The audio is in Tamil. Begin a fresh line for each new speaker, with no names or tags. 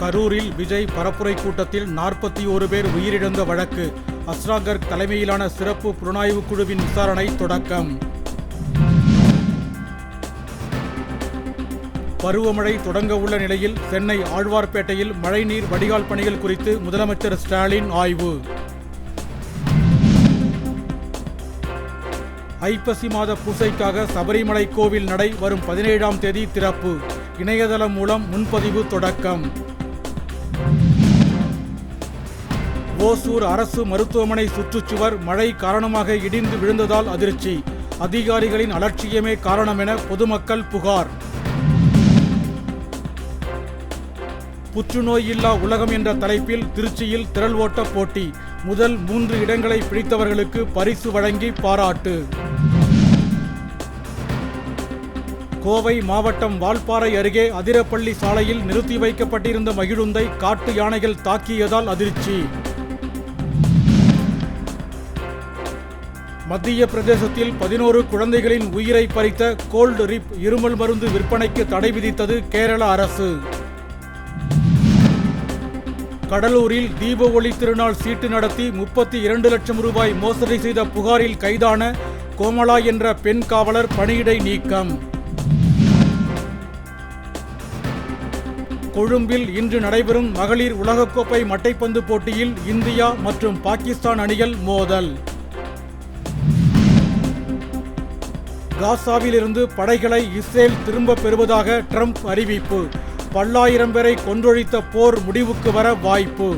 கரூரில் விஜய் பரப்புரை கூட்டத்தில் நாற்பத்தி ஒரு பேர் உயிரிழந்த வழக்கு. அஸ்ராகர் தலைமையிலான சிறப்பு புலனாய்வு குழுவின் விசாரணை தொடக்கம். பருவமழை தொடங்க உள்ள நிலையில் சென்னை ஆழ்வார்பேட்டையில் மழைநீர் வடிகால் பணிகள் குறித்து முதலமைச்சர் ஸ்டாலின் ஆய்வு. ஐப்பசி மாத பூசைக்காக சபரிமலை கோவில் நடை வரும் பதினேழாம் தேதி திறப்பு. இணையதளம் மூலம் முன்பதிவு தொடக்கம். ஓசூர் அரசு மருத்துவமனை சுற்றுச்சுவர் மழை காரணமாக இடிந்து விழுந்ததால் அதிர்ச்சி. அதிகாரிகளின் அலட்சியமே காரணம் என பொதுமக்கள் புகார். புற்றுநோய் இல்லா உலகம் என்ற தலைப்பில் திருச்சியில் திரள் ஓட்ட போட்டி. முதல் மூன்று இடங்களை பிடித்தவர்களுக்கு பரிசு வழங்கி பாராட்டு. கோவை மாவட்டம் வால்பாறை அருகே அதிரப்பள்ளி சாலையில் நிறுத்தி வைக்கப்பட்டிருந்த மகிழுந்தை காட்டு யானைகள் தாக்கியதால் அதிர்ச்சி. மத்திய பிரதேசத்தில் பதினோரு குழந்தைகளின் உயிரை பறித்த கோல்டு ரிப் இருமல் மருந்து விற்பனைக்கு தடை விதித்தது கேரள அரசு. கடலூரில் தீப ஒளி திருநாள் சீட்டு நடத்தி முப்பத்தி இரண்டு லட்சம் ரூபாய் மோசடி செய்த புகாரில் கைதான கோமலா என்ற பெண் காவலர் பணியிடை நீக்கம். கொழும்பில் இன்று நடைபெறும் மகளிர் உலகக்கோப்பை மட்டைப்பந்து போட்டியில் இந்தியா மற்றும் பாகிஸ்தான் அணிகள் மோதல். காசாவிலிருந்து படைகளை இஸ்ரேல் திரும்ப பெறுவதாக ட்ரம்ப் அறிவிப்பு. பல்லாயிரம் பேரை கொன்றொழித்த போர் முடிவுக்கு வர வாய்ப்பு.